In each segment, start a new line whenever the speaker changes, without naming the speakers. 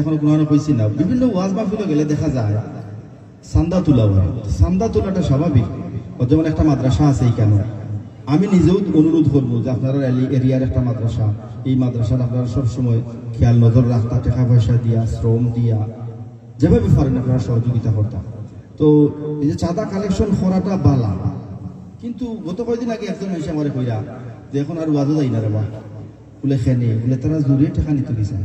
এখন কোনো কইছি না। বিভিন্ন ওয়াজ মাহফিলে গেলে দেখা যায়, চান্দা তোলা চান্দা তোলাটা স্বাভাবিক। যেমন একটা মাদ্রাসা আছে কেন আমি নিজেও অনুরোধ করব যে আপনারা এরিয়ার একটা মাদ্রাসা, এই মাদ্রাসার আপনারা সবসময় খেয়াল, নজর রাখতা টাকা পয়সা দিয়া, শ্রম দিয়া। যেভাবে পারেন আপনারা সহযোগিতা করতাম তো এই যে চাঁদা কালেকশন করাটা বালা। কিন্তু গত কয়দিন আগে একজন মানুষ আমার কইরা যে এখন আর ওয়াজও যাই না রে বা বলে খেনে তারা জোরে টাকা নিতে দিছে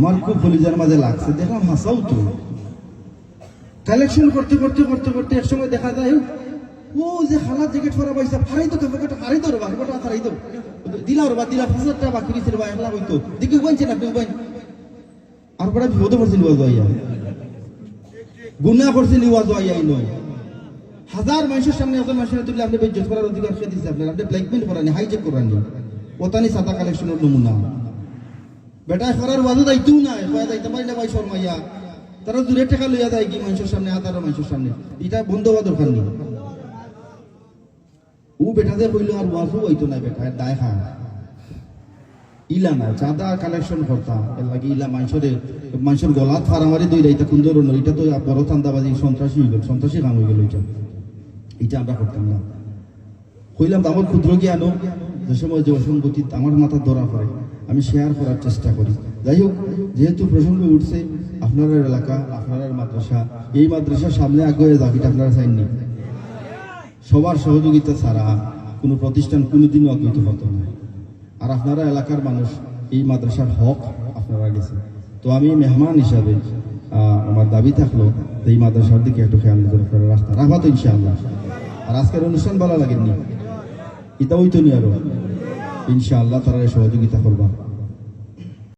আমার খুব কলিজার মাঝে লাগছে। দেখলাম হাসাও তো। কালেকশন করতে করতে করতে করতে এক সময় দেখা যায়, ও যে খালা জ্যাকেট পরা পয়সা ফারাই তো একটা ফারাই তো রে বা গোটা ফারাই তো। দিলা রে বা দিলা হাজার টাকা বাকি দিছিল বা একলা হইতো দেখি বলছেন আপনি বলেন আর বড় বিপদে পড়ছিল ওয়াজ আইয়া। গুনাহ করছিল ওয়াজ আইয়া নয়। হাজার মানুষের সামনে একজন মানুষের তুলে আপনি বেজ্জত করার অধিকার খেয়ে দিচ্ছে আপনার? আপনি ব্ল্যাকমেল করানি হাইজেক করানি ওতানি সাদা কালেকশনের নমুনা। বেটা করার ওয়াজও দায়িত্বও নাই। কয়া যাইতে পারি না ভাই শর্মাইয়া তারা দূরে টাকা লইয়া যায় কি মানুষের সামনে হাজারো মানুষের সামনে। এটা বন্ধ হওয়া দরকার নেই। ও বেটা যে কইলো আর ওয়াজও হইতো না বেটা দায় খা ইলা না চাঁদা কালেকশন করতা, এর লাগি ইলা মানুষের মানুষের গলাত ফারামারি দই রাইতা কুন্দর এটা তো বড় চান্দাবাজি সন্ত্রাসী হয়ে গেল সন্ত্রাসী কাম হয়ে গেল এটা। এটা আমরা করতাম না। কইলাম আমার ক্ষুদ্র জ্ঞানও যে সময় যে অসঙ্গতি, আমার মাথা ধরা পড়ে। আমি শেয়ার করার চেষ্টা করি। যাই হোক যেহেতু প্রসঙ্গ উঠছে আপনার এলাকা আপনার মাদ্রাসা, এই মাদ্রাসার সামনে আগে দাবিটা আপনারা চাইননি সবার সহযোগিতা ছাড়া কোনো প্রতিষ্ঠান কোনোদিনও অগ্রত হতো না। আর আপনারা এলাকার মানুষ, এই মাদ্রাসার হক আপনারা গেছে তো আমি মেহমান হিসাবে আমার দাবি থাকল এই মাদ্রাসার দিকে একটু খেয়াল নজর করে রাখতে রাখবা তো ইনশাআল্লাহ। আর আজকের অনুষ্ঠান ভালো লাগেনি এটা ওই তো নি আরও ইনশাআল্লাহ তারা সহযোগিতা করবা।